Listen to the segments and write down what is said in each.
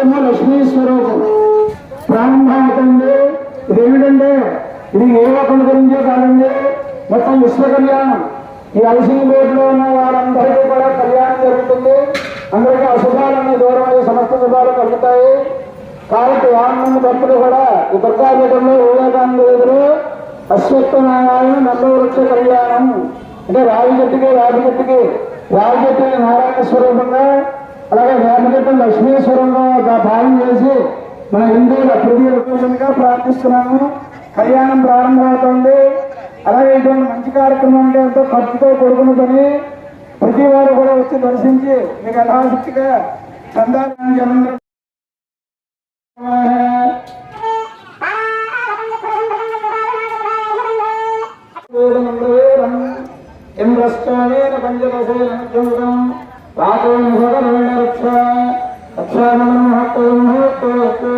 రాజకీయమో లక్ష్మీ స్వరూపం ప్రారంభమవుతుంది ఇది ఏమిటంటే ఇది ఏ ఒక్కరి గురించే కాదండి. మొత్తం విశ్వ కళ్యాణం. ఈ అలసింగ్ బోర్డులో ఉన్న వారందరికీ కూడా కళ్యాణం జరుగుతుంది. అందరికీ అశుభాలన్నీ దూరం అయ్యి సమస్త శుభాలు కలుగుతాయి. కాబట్టి వాహనం భక్తులు కూడా ఈ దుర్గాపీఠంలో వివేకానంద ఎదురు అశ్వత్థనారాయణ నల్ల వృక్ష కళ్యాణం. అంటే రావి చెట్టుకి రావి చెట్టుకి రావి చెట్టుకి నారాయణ స్వరూపంగా అలాగే వేప చెట్టు లక్ష్మీ భావం చేసి మన హిందువుల ప్రతి రూపంగా ప్రార్థిస్తున్నాము. కళ్యాణం ప్రారంభమవుతోంది. అలాగే ఇటువంటి మంచి కార్యక్రమం అంటే ఎంతో ఖర్చుతో కూడుకున్న పని. ప్రతి వారు కూడా వచ్చి దర్శించి మీకు యథాశక్తిగా చందాలని అందరూ ఇంద్రశ్చానేన పంచదశేన చూడం రాతోం రక్ష రక్షామణం మహత్వం మహత్వస్తు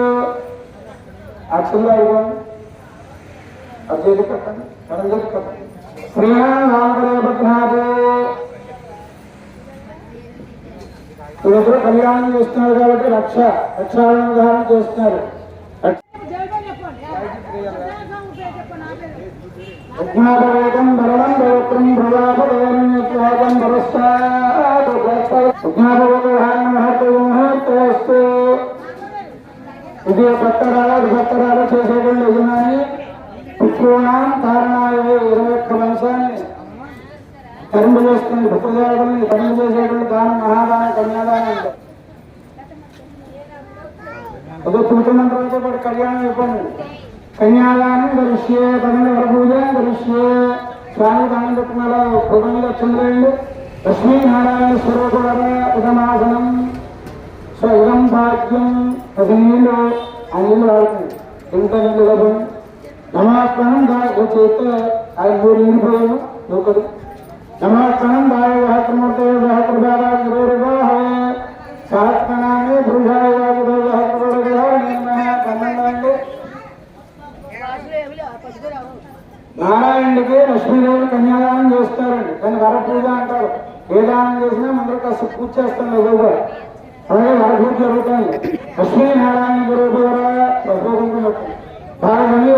అక్షంగా ఇవ్వండి అర్జునుడు పెట్టండి కరంజలి పెట్టండి శ్రీరామరే భద్రాదే వీళ్ళిద్దరూ కళ్యాణం చేస్తున్నారు కాబట్టి రక్ష రక్షాలంకారం చేస్తున్నారు యజ్ఞాపవేదం భరణం భవత్రం భవాపవేదం యజ్ఞాపవేదం మహత్వస్తు ఇది భక్తరాలు భక్తరాలు చేసేటువంటి యజమాని పితృణాం కారణాలు ఇరవై ఒక్క వంశాన్ని కర్మ చేస్తుంది భక్తదేవతల్ని కర్మ చేసేటువంటి దానం మహాదాన కన్యాదానం అంటే. అదే పురుషమంత్రంతో పాటు కళ్యాణం ఇవ్వండి కన్యాదానం గరిష్యే పన్నెండు వరపూజ గరిష్యే స్వామి దానం పెట్టుకున్న హృదయం లక్ష్మీరేండు లక్ష్మీనారాయణ స్వరూపర ఉదమాసనం. సో ఇదం భాగ్యం అది నీళ్ళు ఆ నీళ్ళు వాడుతుంది. ఎంత నీళ్ళు లభం నమాస్పనం దాని చేస్తే ఆయన మూడు నీళ్ళు పోయాను నూకడు నమాస్పనం దాయ సహస్రమూర్తే సహస్రభాగా గురుర్వాహే సహస్రనామే నారాయణుడికి లక్ష్మీదేవి కన్యాదానం చేస్తారండి. దాన్ని వరపూజ అంటారు. ఏ దానం చేసినా ముందర కాస్త పూజ చేస్తాం ఏదో అలాగే వర పూజ జరుగుతుంది లక్ష్మీనారాయణ గురువు భాగమి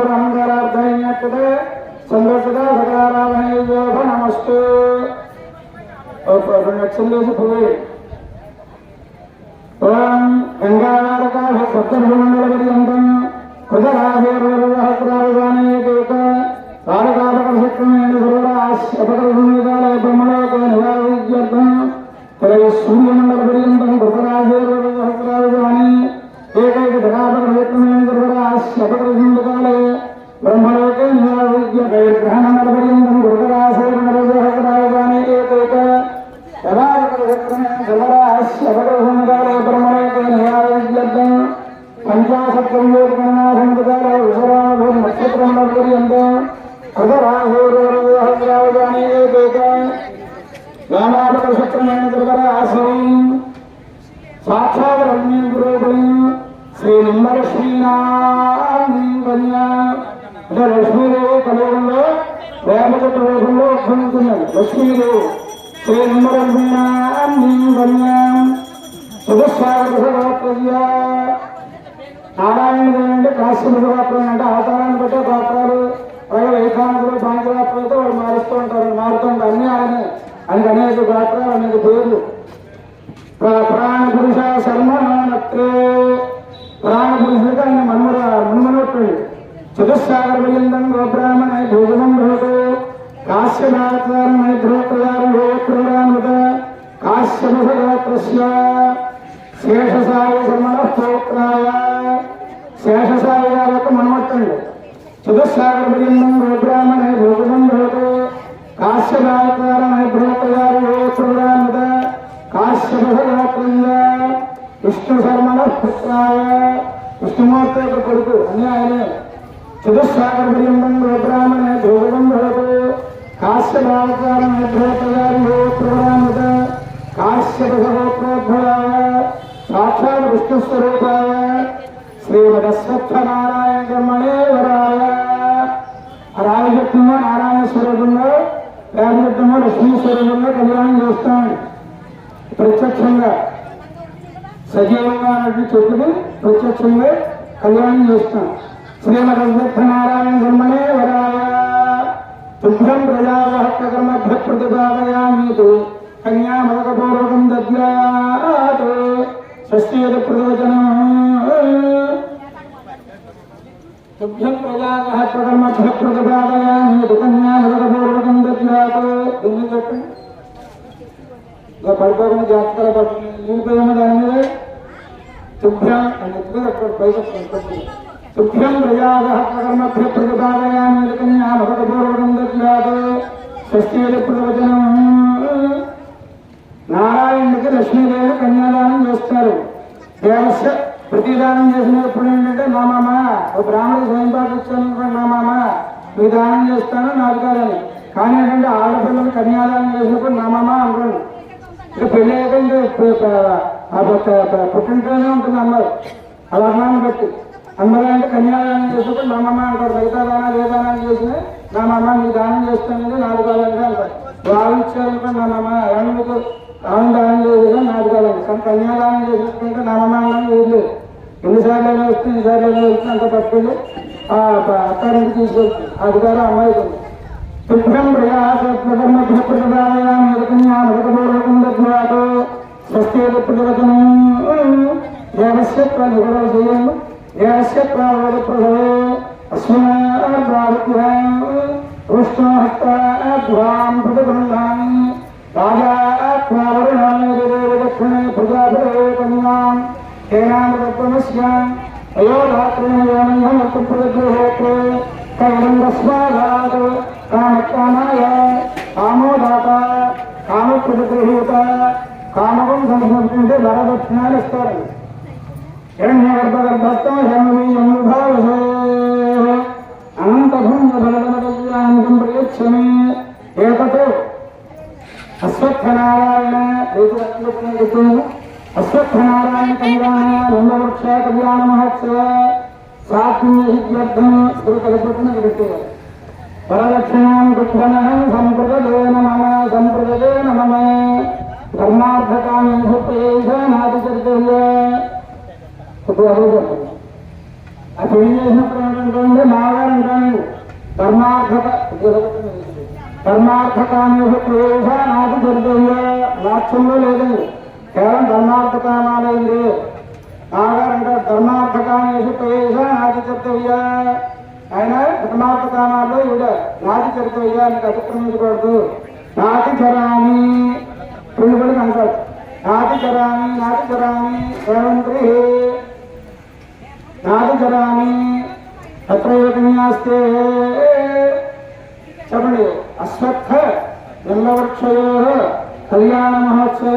బ్రహ్మరార్థైన్యతే సందర్శత సకారామయోగ నమస్తే రెండు లక్షలు పోయి లక్ష్మీదేవి కలియుగంలో వేమచట్ట రూపంలో ఉద్భవించున్నాడు లక్ష్మీదేవి శ్రీ నిమ్మరమ్యాం సుధస్వాగతోత్రయ్య నారాయణ అంటే కాశ్యప గోత్రం అంటే అవతారాన్ని బట్టే గోత్రాలు అలాగే వైఖానికులు పాంచరాత్రులతో వాళ్ళు మారుస్తూ ఉంటారు. మారుతూ ఉంటారు అన్ని ఆయన ఆయనకు అనేక గోత్రాలు అనేక పేర్లు. ప్రాణ పురుష శర్మణత్రే ప్రాణ పురుషుడికి ఆయన మన్మర మన్మనొట్టుడు చతుస్సాగర పర్యంతం గోబ్రాహ్మణ భోజనం భవతు. కాశ్యపాత్రాన్ని కాశ్యముఖ కాశ్యపగోత్రస్య శేషసాయి సమణ స్తోత్రాయ. శేషసాయి గారి యొక్క మనమట్టండి చతుస్సాగర పర్యంతం గోబ్రాహ్మణ భోజనం భవతు కాశ్యపాత్రాన్ని ధ్రువప్రదారమృత కాశ్యపగోత్రస్య విష్ణు శర్మణ పుత్రాయ. విష్ణుమూర్తి యొక్క కొడుకు అన్ని ఆయనే చతుస్సాగర పర్యంతం గోబ్రాహ్మణ భోజనం భవతు కాశ్యపాచారమేభ్యోత్రయాన్మత కాశ్యపగోత్రోద్భవాయ సాక్షాత్ విష్ణుస్వరూపాయ. శ్రీమదస్వత్థనారాయణ బ్రహ్మణేవరాయ రాజభక్తంలో నారాయణ స్వరూపంలో రాజభక్తంలో లక్ష్మీ స్వరూపంలో కళ్యాణం చేస్తాం ప్రత్యక్షంగా. సజీవంగా నటి చెట్టుని ప్రత్యక్షంగా కళ్యాణం చేస్తాం. శ్రీమద్నారాయణ బ్రహ్మణే వరాయ తుభ్యం ప్రజావహత్త కర్మభ్య ప్రతిపాదయామీతు కన్యామలకపూర్వకం దద్యాత్ షష్ఠీయ ప్రవచనం తుభ్యం ప్రజావహత్త కర్మభ్య ప్రతిపాదయామీతు కన్యామదకపూర్వకం దద్యాత్ ఎందుకు చెప్పండి? ఇలా పడిపోకుండా జాగ్రత్తగా పడుతుంది నిలిపోయిన దాని మీద తుభ్యం అని ఎత్తుగా అక్కడ పైకి తుభ్యం దద్యాత్ షష్ఠీల ప్రవచనం. నారాయణుడికి లక్ష్మీదేవి కన్యాదానం చేస్తారు. దేవస్య ప్రతిదానం చేసినప్పుడు ఏంటంటే నా మామ ఒక బ్రాహ్మణుడు స్వయం పాటిస్తాను నా మామ మీ దానం చేస్తాను నాకు కాదని కానీ ఏంటంటే ఆడపిల్లలు కన్యాదానం చేసినప్పుడు నా మామ అనుకోండి. ఇక పెళ్ళి అయ్యాక పుట్టింట్లోనే ఉంటుంది అమ్మాయి అలా అమ్మాయిని బట్టి అమ్మాయి అంటే కన్యాదానం చేసినప్పుడు నా మామ అంటారు మిగతా దానాలు ఏ దానాలు చేసినా నా మామ మీకు దానం చేస్తానని నాలుగు కాలంగా అంటారు. వాళ్ళు ఇచ్చారనుకో నా మామ ఏమన్నా మీకు ఆమె దానం చేయదు నాలుగు కాలంగా కానీ కన్యాదానం చేసినట్టు నా మామ అన్నాను లేదు. ఎన్నిసార్లు అయినా వస్తే ఎన్నిసార్లు అయినా వస్తే అంత పట్టుకెళ్ళి ఆ ప- అత్తారింటికి తీసుకెళ్తుంది అధికారం అమ్మాయికి ఉంది. తుభ్యం ప్రయాసప్రయామృతకన్యామృతపూర్వకందద్వాతో స్వస్థేత ప్రవచనం హేనామృతమస్యాం అయోధాత్రేణయోమహమృతప్రతిగృహోత్రే కైలం తస్మాదాత్ కామకామాయ కామోదాత కామప్రతిగృహీత కామకం సంస్కృతి వరదక్షిణాలు ఇస్తారు హిరణ్యగర్భగర్భస్థం హేమవీయముభావసే అనంతభూమ్యఫలదమకల్యాణం ప్రయచ్చమే ఏతతో అశ్వత్థనారాయణ అశ్వత్థనారాయణ కళ్యాణ నందవృక్ష కళ్యాణ మహోత్సవ. సాత్మ్యర్థం శ్రీకల్పన పెట్టేవారు వరదక్షిణాం కృష్ణనహం సంప్రదదేన మమ సంప్రదదేన మమ ధర్మార్థకామి భూపేషానాది ఇప్పుడు అడుగుతాను ఆ పెళ్ళి చేసినప్పుడు ఏంటంటే మాగారు అంటాను ధర్మార్థక ధర్మార్థకామి వాక్యంలో లేదండి. కేవలం ధర్మార్థకామాలైంది నాగారు అంటారు ధర్మార్థకామేషు ప్రవేశానాది చర్చయ్య ఆయన ధర్మార్థ కామాల్లో ఈవిడ నాటి చరిత్రయ్యా నీకు అతిక్రమించకూడదు నాటి చరామి పెళ్ళిపడి అంటాడు నాటి చరామి నాటి చరామి శ్రవంత్రి నాటి చరామి అత్రయోగన్యాస్తే చెప్పండి అశ్వత్థ బింబవృక్షయో కళ్యాణ మహోత్సవ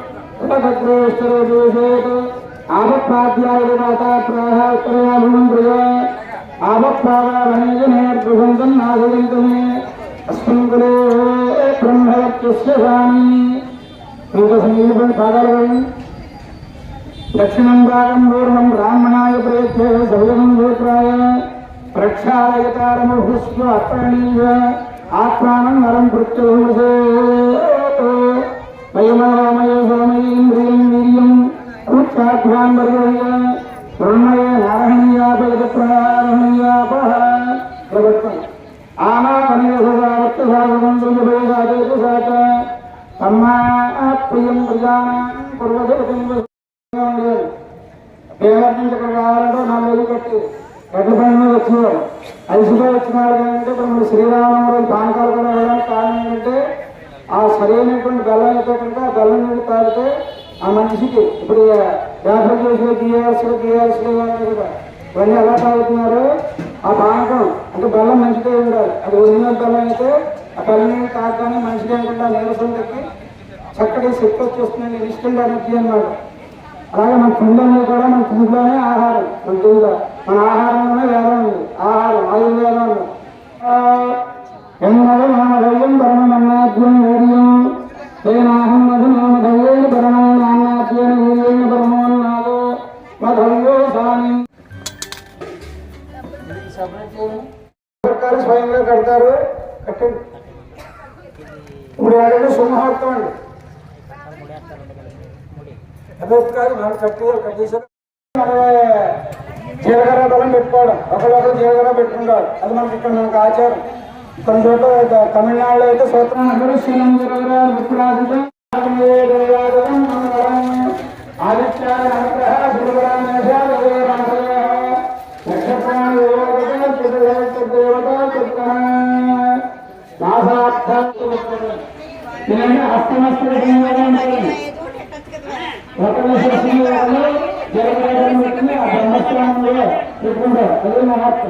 ఉపభద్రేశ్వర దోషేత్ ఆపత్పాద్యాయ మాతా ప్రాహ ఉత్తరయాభునం ప్రియ ఆపత్పాదావనేజనేర్గృహంతం నాశయంతమే అస్మిన్ కులే బ్రహ్మవత్యస్య స్వామి ఇంకా సంగీతం పాదాలు దక్షిణం భాగం పూర్వం బ్రాహ్మణాయ ప్రయత్య సౌజనం గోత్రాయ ప్రక్షాళయతారమహుస్వ అప్రణీయ ఆత్మానం నరం పృత్యభూసేత్ వయమయ సోమయేంద్రియం వీర్యం కూర్చాభ్యాం వర్గయ మృణయ నారహణీయాపయత ప్రారణీయాపహ ప్రభుత్వం ఆనామనియసావత్సాగమంత్రజభేదాదేతు సాచ తమ్మా ప్రియం ప్రజానాం కుర్వతే దేవర్ నుంచి ఇక్కడ రావాలంటే నాలుగు వేలు కట్టి ఎడ్ల పైన వచ్చినారు అలసిపోయి వచ్చినాడు అంటే ఇప్పుడు మన శ్రీరామనవరం పానకాలు కూడా వెళ్ళడానికి కారణం ఏంటంటే ఆ సరైనటువంటి బెల్లం అయితే కనుక ఆ బెల్లం నీళ్ళు తాగితే ఆ మనిషికి ఇప్పుడు యాభై చేసిన గీయాల్సిన గీయాల్సిన కదా ఇవన్నీ ఎలా తాగుతున్నారు ఆ పానకం అంటే బెల్లం మంచిదే ఉండాలి అది ఒరిజినల్ బెల్లం అయితే ఆ బెల్లం నీళ్ళు తాగగానే మంచిదే ఉంటుంది ఆ నీరసం తగ్గి చక్కటి శక్తి వచ్చేస్తుంది ఇన్స్టెంట్ ఎనర్జీ అన్నమాట. అలాగే మన తిండంలో కూడా మన తిండిలోనే ఆహారం. మన కుండలో మన ఆహారంలోనే వేదం ఉంది. ఆహారం ఆయుర్వేదం ఉంది. ఎన్నో నామధైర్యం పరమన్నాద్యం వీర్యం తేనాహం మధునామధైర్యం పరమాన్నాద్యం వీర్యం పరమోన్నాదో మధవ్యో సాని. సర్కారు స్వయంగా కడతారు. కట్టండి ఇప్పుడు ఏడంటే సుముహూర్తం అండి అదే కాదు మనం కట్టి కట్టేసారు జీలకర్ర బలం పెట్టుకోవడం. ఒకళ్ళొకరు జీలకర్ర పెట్టుకుంటారు. అది మనకి ఇక్కడ మనకు ఆచారం. కొన్ని చోట్ల తమిళనాడులో అయితే సూత్రం శ్రీలం ఆదిత్యాయ అనుగ్రహ నక్షత్రాన్ని జగన్ ఆ బ్రహ్మస్థానంలో చెప్పుకుంటారు అదే మహాత్మ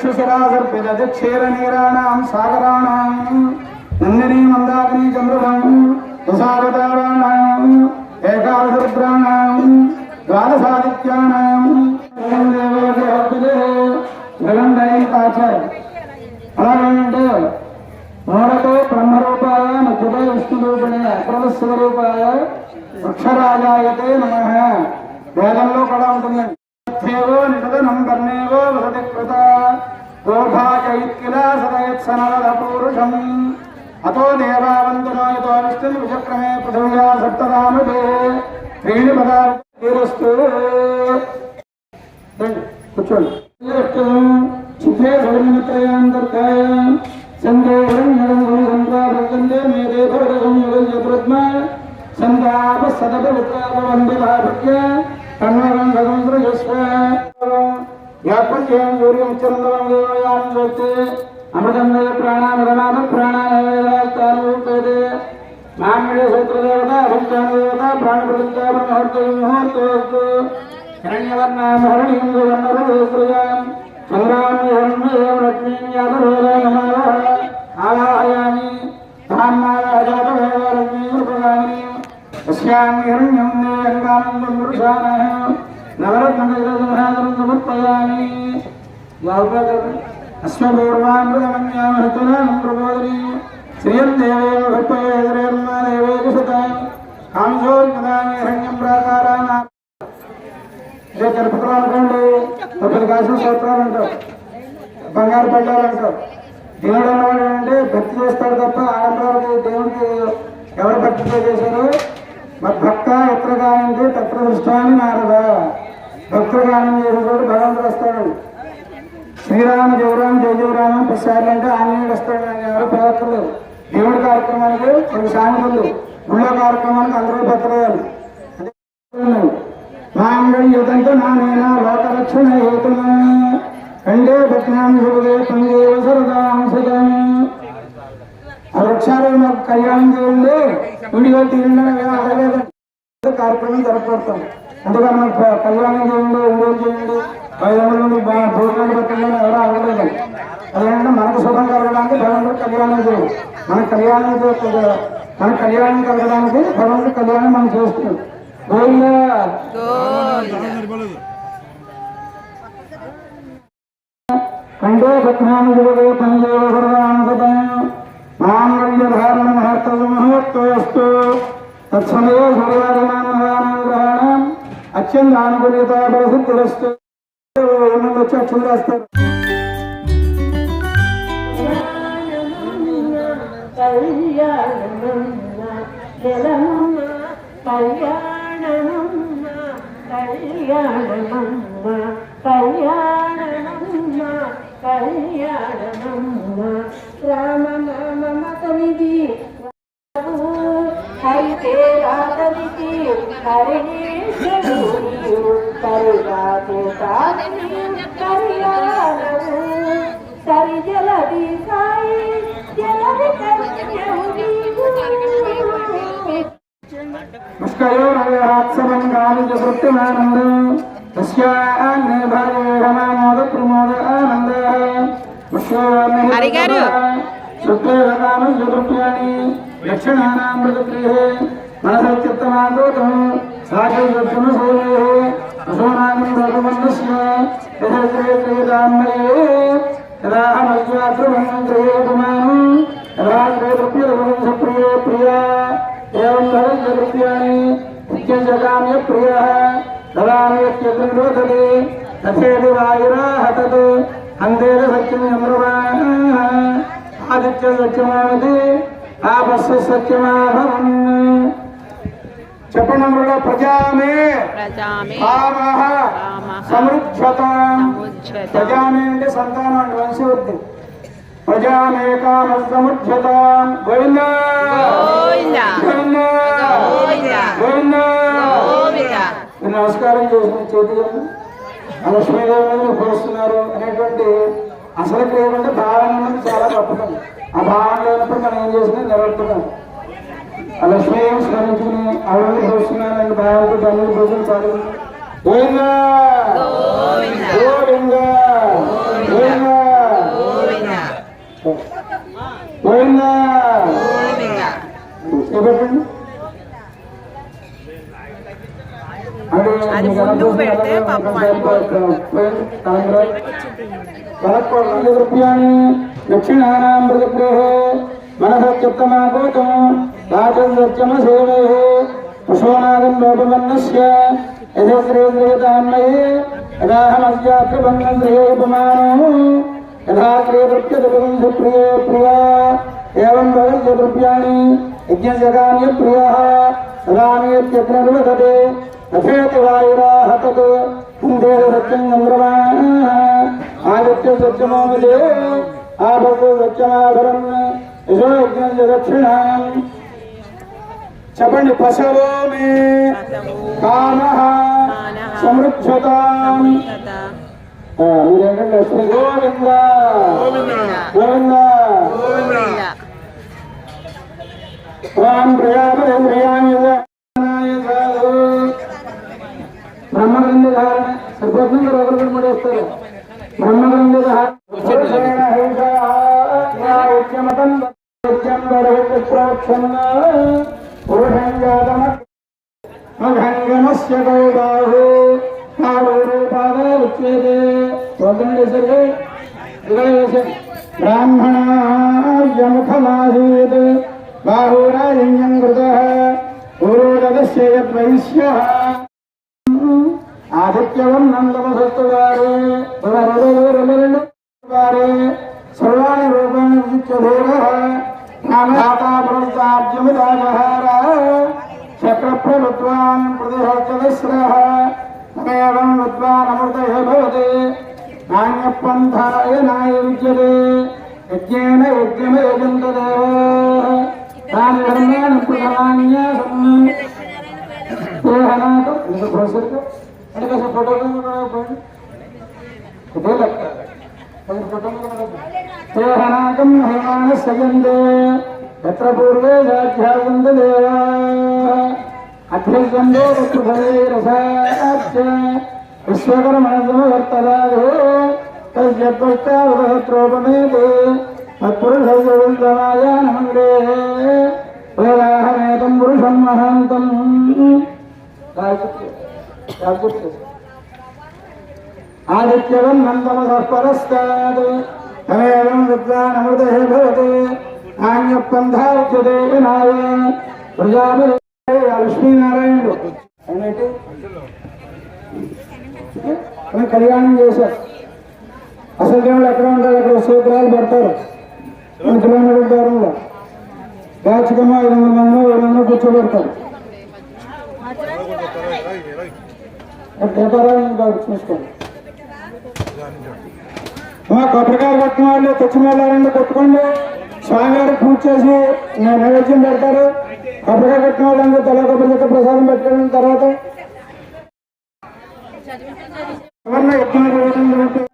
కన్నరేశ్వరేశ్వరాణం గిరీశ్వరాణం లవణేక్షుసరాసర్పిదక్షేరనీరాణాం సాగరాణాం నందినీ మందాకినీ చంద్రమాం తుషారతారాణాం ఏకాదశరుద్రాణాం ద్వాదశాదిత్యానాం ఆచార్య అలాగేంటే మూడతో బ్రహ్మరూపాయ మధ్యతో విష్ణురూపిణి అప్రద శివరూపాయ వృక్షరాజాయతే నమ. వేదంలో కూడా ఉంటుంది దేవో నిషదనం కర్ణేవో వసతి కృత గోభాచైత్కిల అతో దేవావంతునో విష్ణు విచక్రమే పృథివ్యా సప్తదామదే త్రీణి పదార్థస్తు కూర్చోండి. చిత్రే సౌర్యమిత్రయాంతర్కాయ సందేహం సంప్రాప్తందే మేదే భవతం సంతాప సదప కన్వరం యాత్మజయం సూర్యం చంద్రం దేవయాన్ని చూస్తే అమృతంలో ప్రాణామృతమాన ప్రాణాయాస్తారు మామిడి సూత్రదేవత అధిష్టాన దేవత ప్రాణ ప్రతిష్టాపన ముహూర్త ముహూర్తవస్తు హిరణ్యవర్ణ మహరణి హిందూ వర్ణరు చంద్రామి హిరణ్యేవ హిరణ్యం నవరత్నగరదోహాదరం సమర్పయామి అశ్వపూర్వామృతమన్యామహతులాం ప్రబోధని శ్రియం దేవేవ భప్పయేదరేర్మా దేవేకుశతాం కాంసోర్మదామి హిరణ్యం ప్రాకారాన ఇదే కలుపుకులు అనుకోండి ఒకటి కాసిన సూత్రాలు అంటారు బంగారు పడ్డాలు భక్తి చేస్తాడు తప్ప ఆడంబరాలకి దేవుడికి ఎవరు భక్తి చేశారు? మద్భక్త ఎత్రగా అంటే తత్వ దృష్టాన్ని నారదా. భక్తగానం గానం భగవంతుడు వస్తాడు శ్రీరామ జయరామ జయ జయరామ ప్రసాదులు అంటే ఆంజనేయుడు వస్తాడు ఆయన ఎవరు దేవుడి కార్యక్రమానికి కొన్ని సామెతలు గుళ్ళ కార్యక్రమానికి అందరూ భద్రయాలి మాంగళ్యుతంతో నానేన లోకరక్షణ హేతున? కండే భక్నాం శుభదే పంగేవ సరదాం సదాం ఆ వృక్షాలు మాకు కళ్యాణం చేయండి. విడిగా తీరండి అడగలేదు. కార్యక్రమం జరపడతాం అందుకని మాకు కళ్యాణం చేయండి విడుదల చేయండి ఐదు వందల భోజనాలు పెట్టండి ఎవరో అవ్వలేదు అడగలేదు అదేంటే మనకు సుఖం కలగడానికి భగవంతుడు కళ్యాణం చేయాలి మన కళ్యాణం చే- మన కళ్యాణం కలగడానికి భగవంతుడు కళ్యాణం మనం చేస్తున్నాం. గోవిందా! కండే పంజేవ గ్రహణం. అత్యంత ఆనుకూల్యత ప్రసిద్ధిరస్తు ఏమన్నా వచ్చి అక్షం రాస్తారు. కళ్యాణమమ్మ జలమమ్మ కళ్యాణమమ్మ కళ్యాణమమ్మ హరిణేశ్వరుడు కరుణాతే కళ్యాణము సరి జలది సాయి జలది ముష్కయోరవ్యహాత్సవం గాలిజ వృత్తిమానందం ప్రమోద ఆనంద. మనస మనసోచిత్తమాదూతం సాక్షును సూర్యే అసోనాగం లోకమందస్మ యథోదాంబలే యథాహమయ్యాతృమం గృహేతుమానం యథాగ్రేతృప్యరఘువంశ ప్రియే. ప్రియా ఏం ధరంగృత్యాన్ని నిత్యజగామ్య ప్రియ దదామ్యత్యగృహోదతే తథేది వాయురా హతత్ అందేన సత్యం చంద్రవాణ ఆదిత్య సత్యమావతి ఆపస్సు సత్యమాభవన్. సెకండ్ ప్రజామే. కామః సమృద్ధతాం ప్రజామే అంటే సంతానం అంటే వంశవృద్ధి ప్రజామే కామ సమృద్ధతాం గోవిందా. నమస్కారం చేసిన చేతులను లక్ష్మీ దేవతను పోస్తున్నారు అనేటువంటి అసలు లేకుండా భావన చాలా గొప్పది ఆ భావన లేనప్పుడు మనం ఏం చేసినా నిలబడుతున్నాం. ఆ లక్ష్మీదేవిని స్మరించుకుని పోస్తున్నారు అని భావంతో దాన్ని పూజలు చాలు గోవింద గోవింద గోవింద గోవింద చెప్పండి అది పెడితే పాపం దక్షిణానాం మనస చిత్తమాగోతం రాజం సత్యమ సేవే పశూనాగం లోపమన్నస్య యథశ్రేంద్రియతాన్మయే యదాహమస్యాత్రిబంధంద్రియోపమానో యథా క్రియవృత్యదుపదం సుప్రియే ప్రియా ఏవం భవత్య ద్రవ్యాణి యజ్ఞజగాన్య ప్రియः సదామేత్యగ్నిర్వదతే తథేతి వాయురాహ తత్ కుందేర సత్యం చంద్రమాः ఆదిత్య సత్యమోమదే ఆపసు సత్యమాభరన్ యశో యజ్ఞ దక్షిణాం చెప్పండి పశవో మే కామ మీరేంటంటే శ్రీ గోవింద గోవింద నిత్యవం తమసత్తువారే వారే సర్వాణి రూపాణి విచిత్యభూరः నామధాతా పురస్తార్జమిదాజహార చక్రప్రభుత్వాన్ ప్రతిహర్చదస్రः తమేవం విద్వానమృతయ భవతి. నాణ్యపంథాయ నాయ విద్యతే. యజ్ఞేన యజ్ఞమేజంత దేవో దేహనాథం అంటే కాస్త ఫోటో ఇదే లెక్క దేహనాథం హేమాన సయందే ఎత్ర పూర్వే సాధ్యాసంత దేవా. అభ్యసందో రసాచ్య విశ్వకర్మణ సమవర్తదాదో తస్య పశ్చావసత్రోపమేతే తత్పురుషమాయానమందే వేదాహమేతం పురుషం మహాంతం. ఆదిత్యవన్నంతమసః పరస్తాద్ తమేవం విద్వానమృతః భవతి. నాణ్యపంథాచ్యతే వినాయ ప్రజాపతి లక్ష్మీనారాయణుడు. అన్నట్టు మనం కళ్యాణం చేశారు అసలు దేవుడు ఎక్కడ ఉంటారు? అక్కడ సూత్రాలు పెడతారు? కొన్ని కిలోమీటర్ల దూరంలో? దాచుకమో ఐదు వందల మంది ఏడు వందలు కూర్చోబెడతారు. వ్యాపారాలు బాగా చూసుకోండి. మా కొబ్బరికాయ పట్టిన వాళ్ళు తెచ్చిన వాళ్ళండి కొట్టుకోండి. స్వామివారు పూజ చేసి నా- నైవేద్యం పెడతారు. కొబ్బరికాయ కొట్టిన వాళ్ళందరూ తల కొబ్బరి చెక్క ప్రసాదం పెట్టుకున్న తర్వాత ఎవరిని ఎక్కువ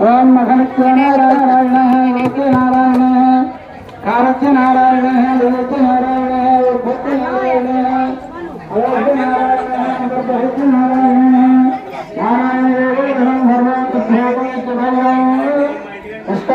ओम मखनस्य नारायण है लोके नारायण है कारस्य नारायण है लोके नारायण है और नारायण है नारायण नारायण है भगवान कृष्ण को चढ़ाए उसके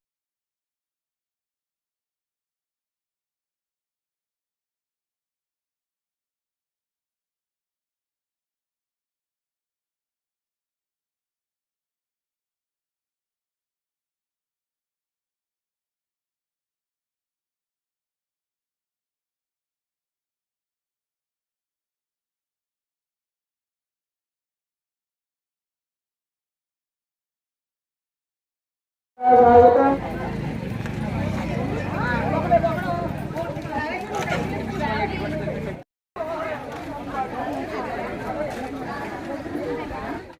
Welcome.